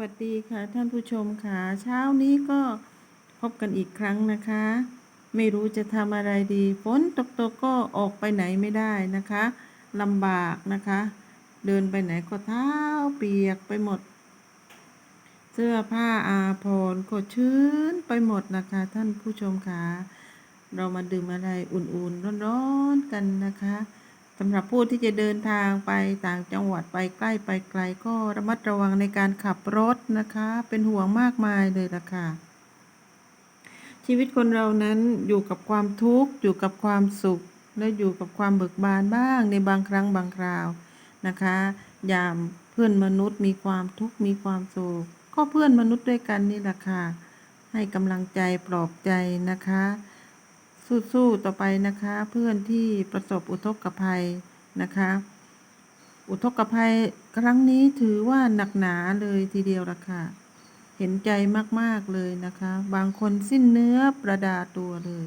วัสดีค่ะท่านผู้ชมค่ะ เช้านี้ก็พบกันอีกครั้งนะคะ ไม่รู้จะทำอะไรดีฝนตกตกก็ออกไปไหนไม่ได้นะคะลำบากนะคะ เดินไปไหนก็เท้าเปียกไปหมด เสื้อผ้าอาภรณ์ก็ชื้นไปหมดนะคะ ท่านผู้ชมค่ะ เรามาดื่มอะไรอุ่นๆร้อนๆกันนะคะ สำหรับผู้ที่จะเดินทางไปต่างจังหวัดไปใกล้ไปไกลก็ระมัดระวังในการขับรถนะคะ เป็นห่วงมากมายเลยล่ะค่ะ ชีวิตคนเรานั้นอยู่กับความทุกข์อยู่กับความสุข และอยู่กับความเบิกบานบ้างในบางครั้งบางคราวนะคะยามเพื่อนมนุษย์มีความทุกข์มีความสุขก็เพื่อนมนุษย์ด้วยกันนี่แหละค่ะให้กำลังใจปลอบใจนะคะ สู้ๆต่อไปนะคะ เพื่อนที่ประสบอุทกภัยนะคะ อุทกภัยครั้งนี้ถือว่าหนักหนาเลยทีเดียวละค่ะ เห็นใจมากๆเลยนะคะ บางคนสิ้นเนื้อประดาตัวเลย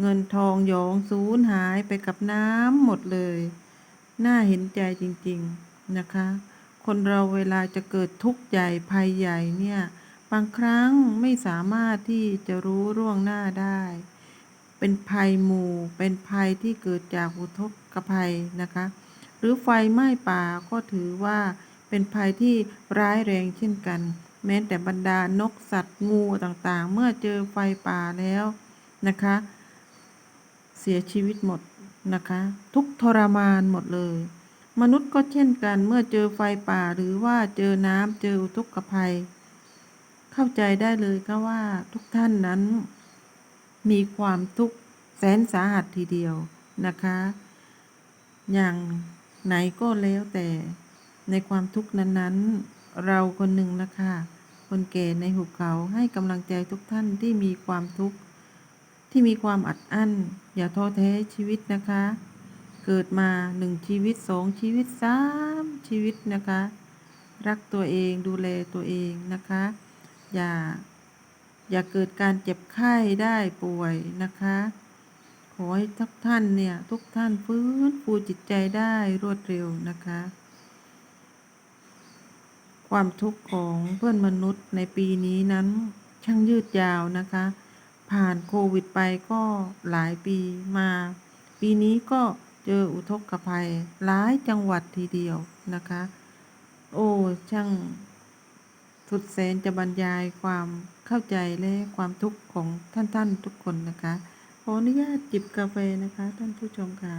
เงินทองหยองสูญหายไปกับน้ำหมดเลย น่าเห็นใจจริงๆนะคะ คนเราเวลาจะเกิดทุกข์ใหญ่ภัยใหญ่เนี่ย บางครั้งไม่สามารถที่จะรู้ร่วงหน้าได้ เป็นภัยหมู่ เป็นภัยที่เกิดจากอุทกภัยนะคะ หรือไฟไหม้ป่าก็ถือว่าเป็นภัยที่ร้ายแรงเช่นกัน แม้แต่บรรดานกสัตว์งูต่างๆ เมื่อเจอไฟป่าแล้วนะคะ เสียชีวิตหมดนะคะ ทุกทรมานหมดเลย มนุษย์ก็เช่นกันเมื่อเจอไฟป่าหรือว่าเจอน้ำเจออุทกภัย เข้าใจได้เลยก็ว่าทุกท่านนั้น มีความทุกข์แสนสาหัสทีเดียวนะคะ อย่างไหนก็แล้วแต่ในความทุกข์นั้นๆ เราคนหนึ่งนะคะ คนแก่ในหุบเขาให้กำลังใจทุกท่านที่มีความทุกข์ที่มีความอัดอั้น อย่าท้อแท้ชีวิตนะคะ เกิดมาหนึ่งชีวิตสองชีวิตสามชีวิตนะคะ รักตัวเองดูแลตัวเองนะคะ อย่า อย่าเกิดการเจ็บไข้ได้ป่วยนะคะ ขอให้ทุกท่านเนี่ย ทุกท่านฟื้นฟูจิตใจได้รวดเร็วนะคะ ความทุกข์ของเพื่อนมนุษย์ในปีนี้นั้นช่างยืดยาวนะคะ ผ่านโควิดไปก็หลายปีมา ปีนี้ก็เจออุทกภัยหลายจังหวัดทีเดียวนะคะ โอ้ช่างสุดแสนจะบรรยายความ เข้าใจและความทุกข์ของท่านท่านทุกคนนะคะ ขออนุญาตจิบกาแฟนะคะ ท่านผู้ชมค่ะ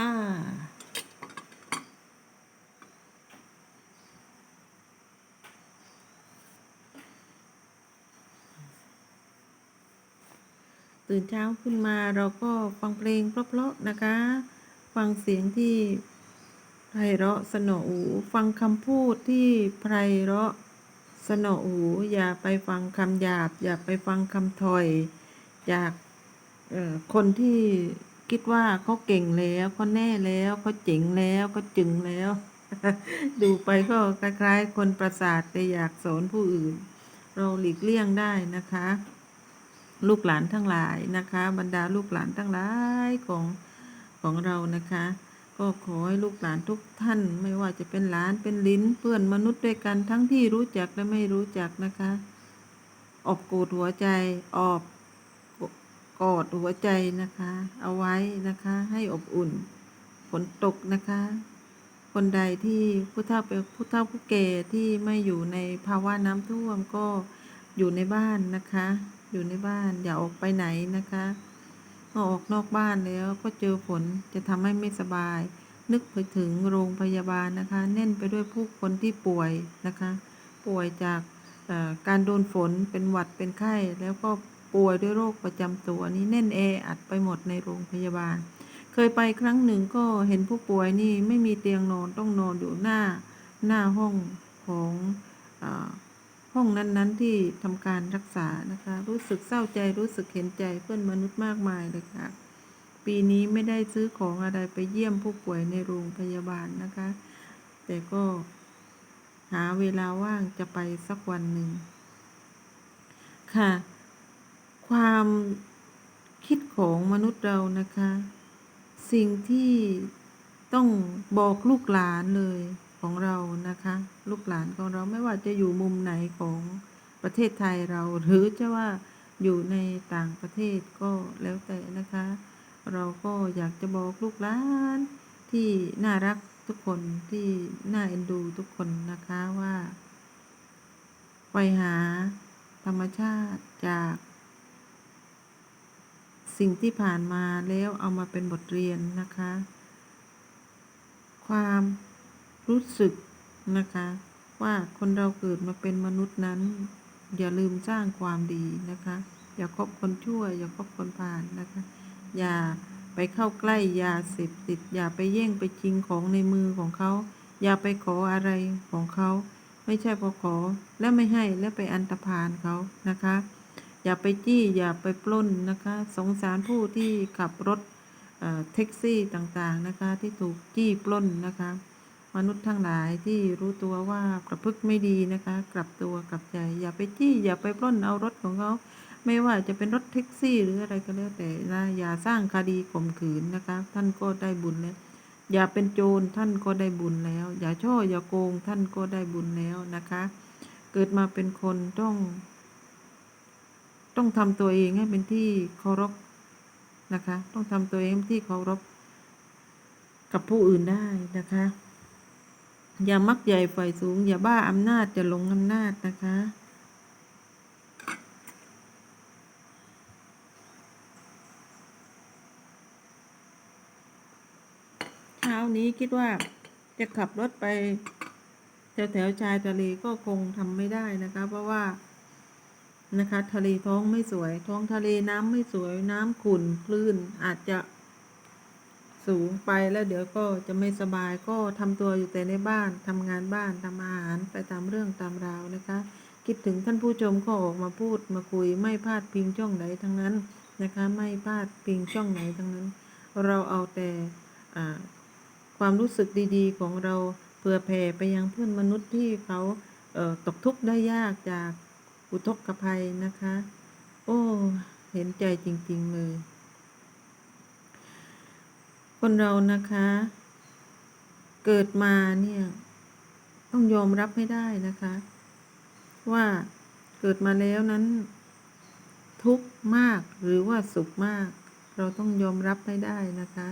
อ่าตื่นเช้าขึ้นมาเราก็ฟังเพลงเพราะๆนะคะ ฟังเสียงที่ ไพเราะสนอหู ฟังคำพูดที่ไพเราะสนอหู อย่าไปฟังคำหยาบ อย่าไปฟังคำถอย จากคนที่คิดว่าเขาเก่งแล้วเขาแน่แล้วเขาเจ๋งแล้วเขาจึงแล้ว ดูไปก็คล้ายๆ คนประสาทแต่อยากสอนผู้อื่น เราหลีกเลี่ยงได้นะคะ ลูกหลานทั้งหลายนะคะ บรรดาลูกหลานทั้งหลายของของเรานะคะ ก็ขอให้ลูกหลานทุกท่านไม่ว่าจะเป็นหลานเป็นลิ้นเพื่อนมนุษย์ด้วยกันทั้งที่รู้จักและไม่รู้จักนะคะ อบกูดหัวใจออบกอดหัวใจนะคะ เอาไว้นะคะให้อบอุ่นฝนตกนะคะ คนใดที่ผู้เฒ่าเป็นผู้เฒ่าผู้แก่ที่ไม่อยู่ในภาวะน้ำท่วมก็อยู่ในบ้านนะคะ อยู่ในบ้านอย่าออกไปไหนนะคะ เมื่อออกนอกบ้านแล้วก็เจอฝนจะทำให้ไม่สบาย นึกไปถึงโรงพยาบาลนะคะ แน่นไปด้วยผู้คนที่ป่วยนะคะ ป่วยจากการโดนฝนเป็นหวัดเป็นไข้ แล้วก็ป่วยด้วยโรคประจำตัวนี้แน่นแออัดไปหมดในโรงพยาบาล เคยไปครั้งหนึ่งก็เห็นผู้ป่วยนี่ไม่มีเตียงนอนต้องนอนอยู่หน้าหน้าห้องของอ ห้องนั้นๆที่ทำการรักษานะคะ รู้สึกเศร้าใจรู้สึกเห็นใจเพื่อนมนุษย์มากมายเลยค่ะ ปีนี้ไม่ได้ซื้อของอะไรไปเยี่ยมผู้ป่วยในโรงพยาบาลนะคะ แต่ก็หาเวลาว่างจะไปสักวันหนึ่งค่ะ ความคิดของมนุษย์เรานะคะ สิ่งที่ต้องบอกลูกหลานเลย ของเรานะคะ ลูกหลานของเราไม่ว่าจะอยู่มุมไหนของประเทศไทยเราหรือจะว่าอยู่ในต่างประเทศก็แล้วแต่นะคะ เราก็อยากจะบอกลูกหลานที่น่ารักทุกคนที่น่าเอ็นดูทุกคนนะคะว่าไปหาธรรมชาติจาก สิ่งที่ผ่านมาแล้วเอามาเป็นบทเรียนนะคะ ความ รู้สึกนะคะ ว่าคนเราเกิดมาเป็นมนุษย์นั้น อย่าลืมสร้างความดีนะคะ อย่าคบคนชั่ว อย่าคบคนผ่านนะคะ อย่าไปเข้าใกล้ยาเสพติด อย่าไปแย่งไปจริงของในมือของเขา อย่าไปขออะไรของเขา ไม่ใช่พอขอแล้วไม่ให้แล้วไปอันตรพานเขานะคะ อย่าไปจี้อย่าไปปล้นนะคะ สงสารผู้ที่ขับรถเอ่อแท็กซี่ต่างๆนะคะที่ถูกจี้ปล้นนะคะ มนุษย์ทั้งหลายที่รู้ตัวว่าประพฤติไม่ดีนะคะ กลับตัวกลับใจ อย่าไปจี้อย่าไปปล้นเอารถของเขาไม่ว่าจะเป็นรถแท็กซี่หรืออะไรก็แล้วแต่นะอย่าสร้างคดีข่มขืนนะคะ ท่านก็ได้บุญแล้วอย่าเป็นโจรท่านก็ได้บุญแล้ว อย่าช่ออย่าโกงท่านก็ได้บุญแล้วนะคะ เกิดมาเป็นคนต้อง ต้องทำตัวเองให้เป็นที่เคารพนะคะ ต้องทำตัวเองที่เคารพกับผู้อื่นได้นะคะ อย่ามักใหญ่ฝ่ายสูง อย่าบ้าอำนาจจะหลงอำนาจนะคะ เช้านี้คิดว่าจะขับรถไปแถวแถวชายทะเลก็คงทำไม่ได้นะคะ เพราะว่านะคะ ทะเลท้องไม่สวย ท้องทะเลน้ำไม่สวยน้ำขุ่นคลื่นอาจจะ สูงไปแล้วเดี๋ยวก็จะไม่สบายก็ทำตัวอยู่แต่ในบ้านทำงานบ้านทำอาหารไปตามเรื่องตามราวนะคะ คิดถึงท่านผู้ชมก็ออกมาพูดมาคุยไม่พลาดพิงช่องไหนทั้งนั้นนะคะ ไม่พลาดพิงช่องไหนทั้งนั้น เราเอาแต่ความรู้สึกดีๆ ของเราเผื่อแผ่ไปยังเพื่อนมนุษย์ที่เขาเตกทุกข์ได้ยากจากอุทกภัยนะคะ โอ้ เห็นใจจริง ๆ เลย คนเรานะคะ เกิดมาเนี่ย ต้องยอมรับให้ได้นะคะ ว่าเกิดมาแล้วนั้น ทุกข์มากหรือว่าสุขมาก เราต้องยอมรับให้ได้นะคะ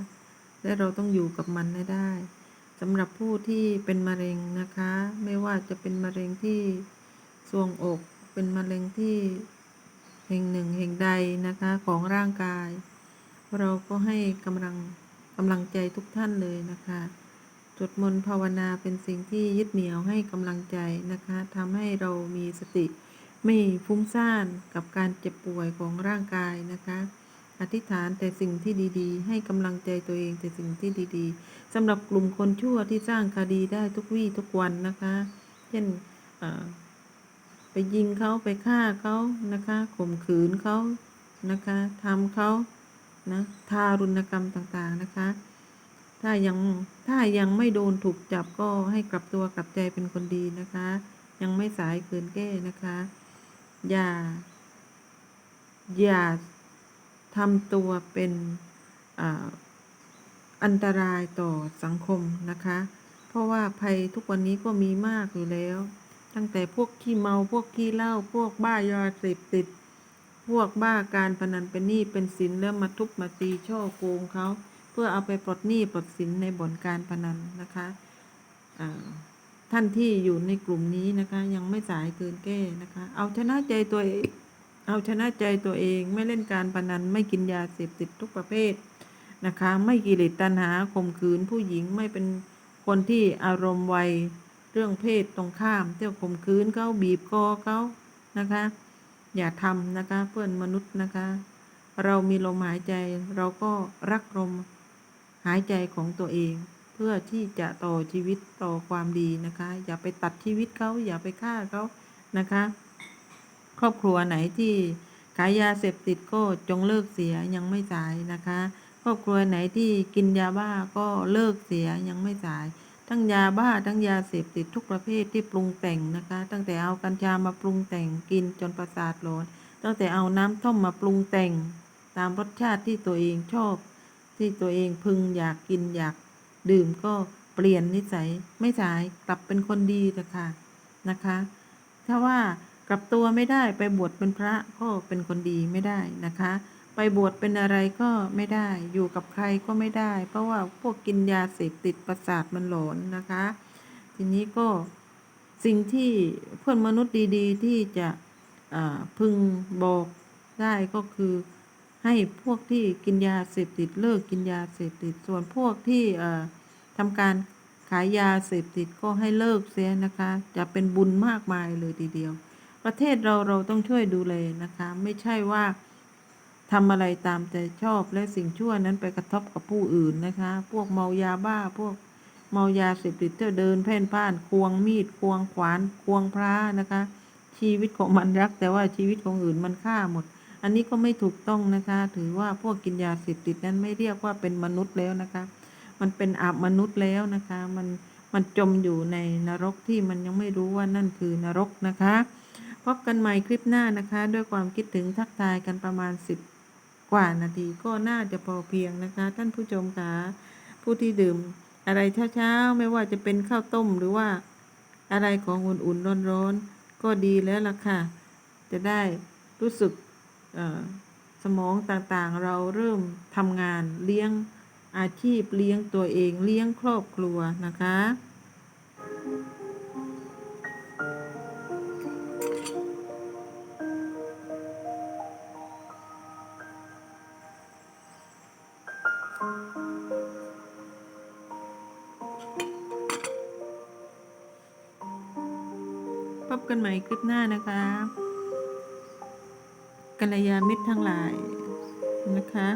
และเราต้องอยู่กับมันให้ได้สำหรับผู้ที่เป็นมะเร็งนะคะ ไม่ว่าจะเป็นมะเร็งที่ทรวงอก เป็นมะเร็งที่แห่งหนึ่งแห่งใดนะคะของร่างกาย เราก็ให้กำลัง กำลังใจทุกท่านเลยนะคะสวดมนต์ภาวนาเป็นสิ่งที่ยึดเหนี่ยวให้กำลังใจนะคะทำให้เรามีสติไม่ฟุ้งซ่านกับการเจ็บป่วยของร่างกายนะคะ อธิษฐานแต่สิ่งที่ดีๆ ให้กำลังใจตัวเองแต่สิ่งที่ดีๆสำหรับกลุ่มคนชั่วที่สร้างคดีได้ทุกวี่ทุกวันนะคะ เช่นไปยิงเขาไปฆ่าเขานะคะข่มขืนเขานะคะทำเขา นะทารุณกรรมต่างๆนะคะ ถ้ายังถ้ายังไม่โดนถูกจับก็ให้กลับตัวกลับใจเป็นคนดีนะคะ ยังไม่สายเกินแก้นะคะ อย่า อย่าทำตัวเป็นอันตรายต่อสังคมนะคะ เพราะว่าภัยทุกวันนี้ก็มีมากอยู่แล้ว ตั้งแต่พวกขี้เมาพวกขี้เหล้าพวกบ้ายาเสพติด พวกบ้าการพนันเป็นหนี้เป็นสินแล้วมาทุบมาตีช่อโกงเขาเพื่อเอาไปปลดหนี้ปลดสินในบ่อนการพนันนะคะท่านที่อยู่ในกลุ่มนี้นะคะ ยังไม่สายเกินแก้นะคะ เอาชนะใจตัวเองเอาชนะใจตัวเองไม่เล่นการพนันไม่กินยาเสพติดทุกประเภทนะคะ ไม่กิเลสตัณหาข่มขืนผู้หญิงไม่เป็นคนที่อารมณ์ไวเรื่องเพศตรงข้าม เที่ยวข่มขืนเขาบีบคอเขานะคะ อย่าทำนะคะเพื่อนมนุษย์นะคะ เรามีลมหายใจเราก็รักลมหายใจของตัวเอง เพื่อที่จะต่อชีวิตต่อความดีนะคะ อย่าไปตัดชีวิตเขาอย่าไปฆ่าเขานะคะ ครอบครัวไหนที่ขายยาเสพติดก็จงเลิกเสียยังไม่สายนะคะ ครอบครัวไหนที่กินยาบ้าก็เลิกเสียยังไม่สาย ทั้งยาบ้าทั้งยาเสพติดทุกประเภทที่ปรุงแต่งนะคะ ตั้งแต่เอากัญชามาปรุงแต่งกินจนประสาทหลอน ตั้งแต่เอาน้ำท่อมมาปรุงแต่ง ตามรสชาติที่ตัวเองชอบ ที่ตัวเองพึงอยากกินอยากดื่มก็เปลี่ยนนิสัยไม่สายกลับเป็นคนดีนะคะนะคะ ถ้าว่ากลับตัวไม่ได้ไปบวชเป็นพระก็เป็นคนดีไม่ได้นะคะ ไปบวชเป็นอะไรก็ไม่ได้ อยู่กับใครก็ไม่ได้ เพราะว่าพวกกินยาเสพติดประสาทมันหลอนนะคะ ทีนี้ก็สิ่งที่เพื่อนมนุษย์ดี ๆ ที่จะพึงบอกได้ก็คือให้พวกที่กินยาเสพติดเลิกกินยาเสพติดส่วนพวกที่ทำการขายยาเสพติดก็ให้เลิกเสียนะคะ จะเป็นบุญมากมายเลยทีเดียว ประเทศเราเราต้องช่วยดูแลนะคะ ไม่ใช่ว่า ทำอะไรตามใจชอบและสิ่งชั่วนั้นไปกระทบกับผู้อื่นนะคะ พวกเมายาบ้าพวกเมายาเสพติดเที่ยวเดินเพ่นพ่าน ควงมีด ควงขวาน ควงพระนะคะ ชีวิตของมันรัก แต่ว่าชีวิตของอื่นมันฆ่าหมด อันนี้ก็ไม่ถูกต้องนะคะ ถือว่าพวกกินยาเสพติดนั้นไม่เรียกว่าเป็นมนุษย์แล้วนะคะ มันเป็นอาบมนุษย์แล้วนะคะ มันมันจมอยู่ในนรกที่มันยังไม่รู้ว่านั่นคือนรกนะคะ พบกันใหม่คลิปหน้านะคะ ด้วยความคิดถึงทักทายกันประมาณสิบ กว่านาทีก็น่าจะพอเพียงนะคะ ท่านผู้ชมคะผู้ที่ดื่มอะไรเช้าๆ ไม่ว่าจะเป็นข้าวต้มหรือว่าอะไรของอุ่นๆร้อนๆ ก็ดีแล้วล่ะค่ะ จะได้รู้สึกสมองต่างๆ เราเริ่มทำงานเลี้ยงอาชีพเลี้ยงตัวเองเลี้ยงครอบครัวนะคะ กันใหม่คลิปหน้านะคะกัลยาณมิตรทั้งหลายนะคะ